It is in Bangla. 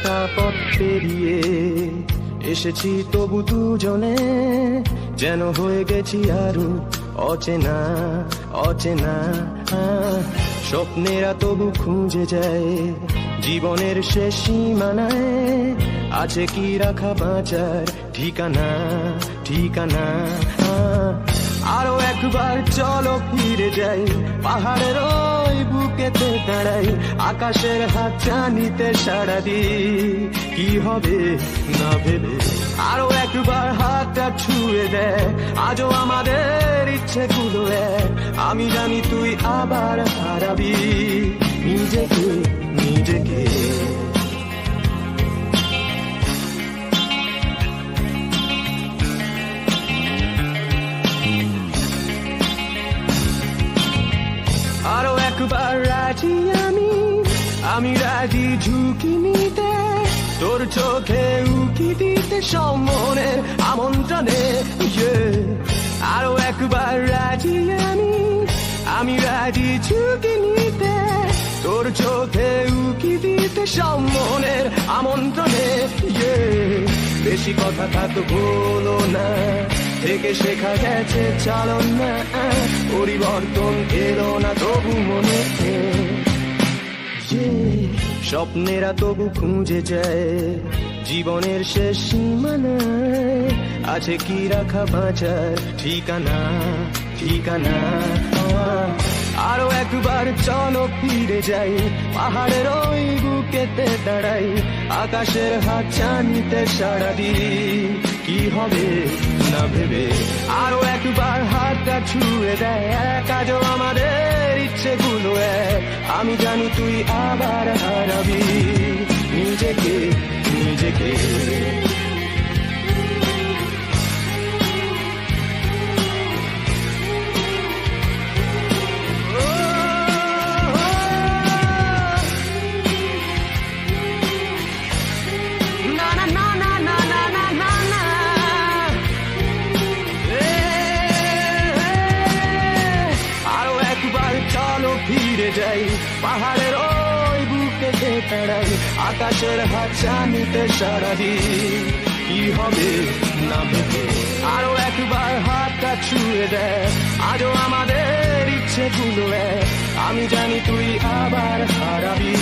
এতটা পথ পেরিয়ে এসেছি তবু দুজনে, যেন হয়ে গেছি আরও অচেনা অচেনা। স্বপ্নেরা তবু খুঁজে যায় জীবনের শেষ সীমানায়, আছে কি রাখা বাঁচার ঠিকানা ঠিকানা। আরও একবার চলো ফিরে যাই পাহাড়ের ওই আকাশের হাত জানিতে সারা দি কি হবে না ভেবে? আরও একবার হাতটা ছুঁয়ে দে। আজও আমাদের ইচ্ছে গুলো আমি জানি তুই আবার হারাবি। নিজেকে আমি রাজি ঝুঁকি নিতে, তোর চোখে উকি দিতে সম্মনের আমন্ত্রণে yeah. আরও একবার রাজি আমি আমি রাজি ঝুঁকি নিতে, তোর চোখে উকি দিতে সম্মনের আমন্ত্রণে বেশি কথা থাক বলো না, থেকে শেখা গেছে চালন না, পরিবর্তন এলো না তবু মনে স্বপ্নেরা তবু খুঁজে যায় জীবনের শেষ সীমানায়। আছে কি রাখা বাঁচার ঠিকানা ঠিকানা? আরও একবার চলো ফিরে যাই, পাহাড়ের ওই বুকেতে দাঁড়াই, আকাশের হাত চানিতে সারা দি কি হবে না ভেবে আরও একবার হাতটা ছুঁয়ে দেয় এক আমি জানি তুই আবার হারাবি। নিজেকে নিজেকে। ফিরে যাই পাহাড়ের ওই বুকে তাড়াই আকাশের হাত জানিতে সারাদি কি হবে না আরও একবার হাতটা ছুঁয়ে দেয় আজও আমাদের ইচ্ছে গুলো আমি জানি তুই আবার হারাবি।